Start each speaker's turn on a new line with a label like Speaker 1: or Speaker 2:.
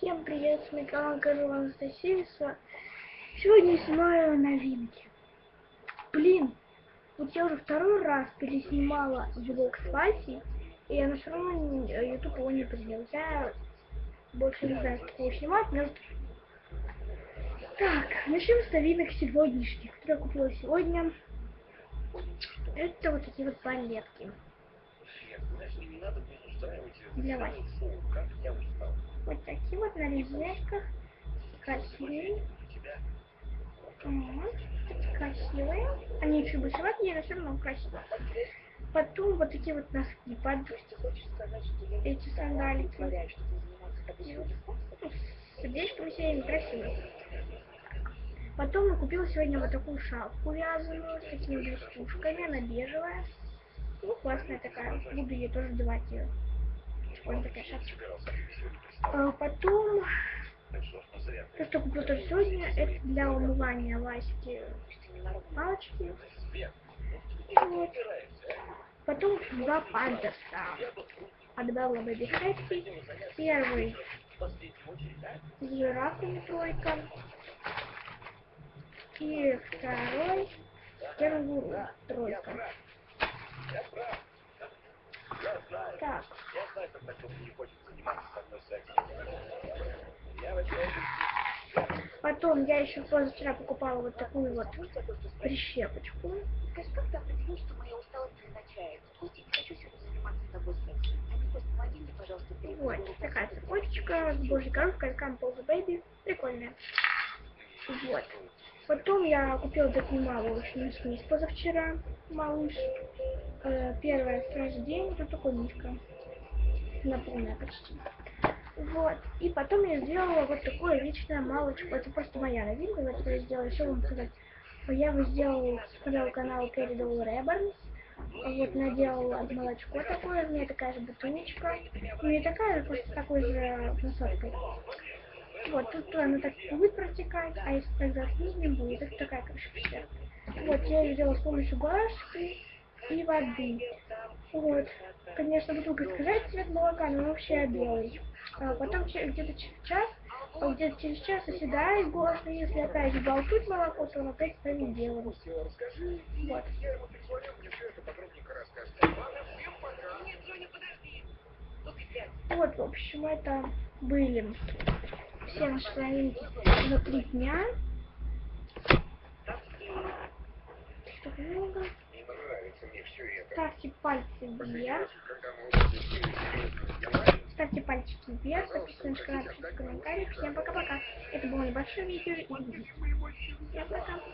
Speaker 1: Всем привет, с канала Карла Анастасия. Сегодня снимаю новинки. Блин, вот я уже второй раз переснимала влог с Васей, и я все равно YouTube его не принял. Я больше не знаю, как его снимать, но... Так, начнем с новинок сегодняшних, которые я купила сегодня. Это вот такие вот палетки. Для вас. Вот такие вот на резиночках. Красивые. Вот. Красивые. Они чуть большеватые, но все равно красивые. Потом вот такие вот носки под эти сандалики. Сердечками все красивые. Потом я купила сегодня вот такую шапку вязаную с такими блестушками. Она бежевая. Ну, классная такая. Буду ее тоже давать ее. Такая шапочка. А потом, то, что куплю тоже сегодня, это для умывания Васьки палочки. Вот. Потом два пандаса. Отдала Baby Happy. Первый с жирафами тройка. И второй кенгуру тройка. Так. Потом я еще позавчера покупала вот такую вот прищепочку.
Speaker 2: Как-то определил, что моя усталость означает. Костя, не хочу сегодня заниматься с тобой сексом. А Кость, помоги мне, пожалуйста,
Speaker 1: Вот, такая цепочка с божьей коровкой, Campbell's Baby. Прикольная. Вот. Потом я купила такую малую шлюз позавчера, малыш. Э, первая с рождения, тут такой мишка. Наполная почти. Вот. И потом я сделала вот такое личное малочку. Это просто моя новинка, вот я сделала. Еще вам сказать. Я его сделала, смотрела канал Передол Ребернс. Вот наделала молочко такое, у меня такая же бутылочка. Ну не такая же, просто такой же носоткой. Вот, тут она так будет протекать, а если тогда снизу не будет, это такая крышка. Вот, я ее сделала с помощью гуашки и воды. Вот. Конечно, бутылка искажает цвет молока, но вообще белый. А потом где-то через час, а где-то через час оседает и если опять болтуть молоко, то он опять станет белым. Вот. Вот, в общем, это были все наши новинки за три дня. Что много ставьте пальцы вверх. Ставьте пальчики вверх, подписывайтесь на канал, пишите комментарии. Всем пока-пока. Это было небольшое видео. И... Всем пока.